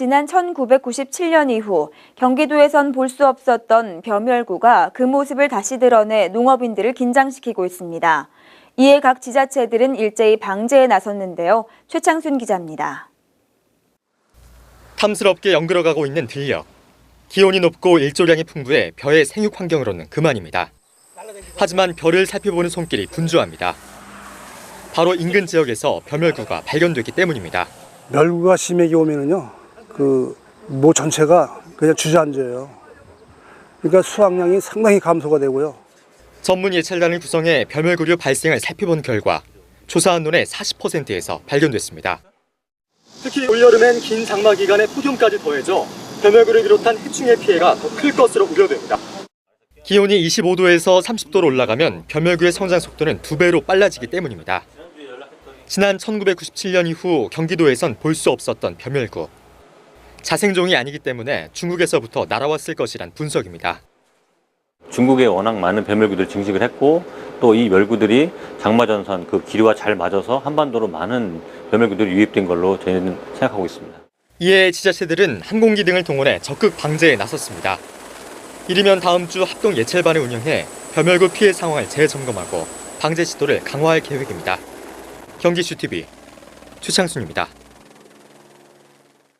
지난 1997년 이후 경기도에선 볼 수 없었던 벼멸구가 그 모습을 다시 드러내 농업인들을 긴장시키고 있습니다. 이에 각 지자체들은 일제히 방제에 나섰는데요. 최창순 기자입니다. 탐스럽게 연그러가고 있는 들녘. 기온이 높고 일조량이 풍부해 벼의 생육 환경으로는 그만입니다. 하지만 벼를 살펴보는 손길이 분주합니다. 바로 인근 지역에서 벼멸구가 발견됐기 때문입니다. 멸구가 심하게 오면은요, 그 모 전체가 그냥 주저앉아요. 그러니까 수확량이 상당히 감소가 되고요. 전문 예찰단을 구성해 벼멸구류 발생을 살펴본 결과 조사한 논의 40%에서 발견됐습니다. 특히 올여름엔 긴 장마 기간에 폭염까지 더해져 벼멸구를 비롯한 해충의 피해가 더 클 것으로 우려됩니다. 기온이 25도에서 30도로 올라가면 벼멸구의 성장 속도는 두 배로 빨라지기 때문입니다. 지난 1997년 이후 경기도에선 볼 수 없었던 벼멸구. 자생종이 아니기 때문에 중국에서부터 날아왔을 것이란 분석입니다. 중국에 워낙 많은 벼멸구들 증식을 했고 또 이 멸구들이 장마전선 그 기류와 잘 맞아서 한반도로 많은 벼멸구들이 유입된 걸로 저희는 생각하고 있습니다. 이에 지자체들은 항공기 등을 동원해 적극 방제에 나섰습니다. 이르면 다음 주 합동 예찰반을 운영해 벼멸구 피해 상황을 재점검하고 방제 시도를 강화할 계획입니다. 경기슈 TV 최창순입니다.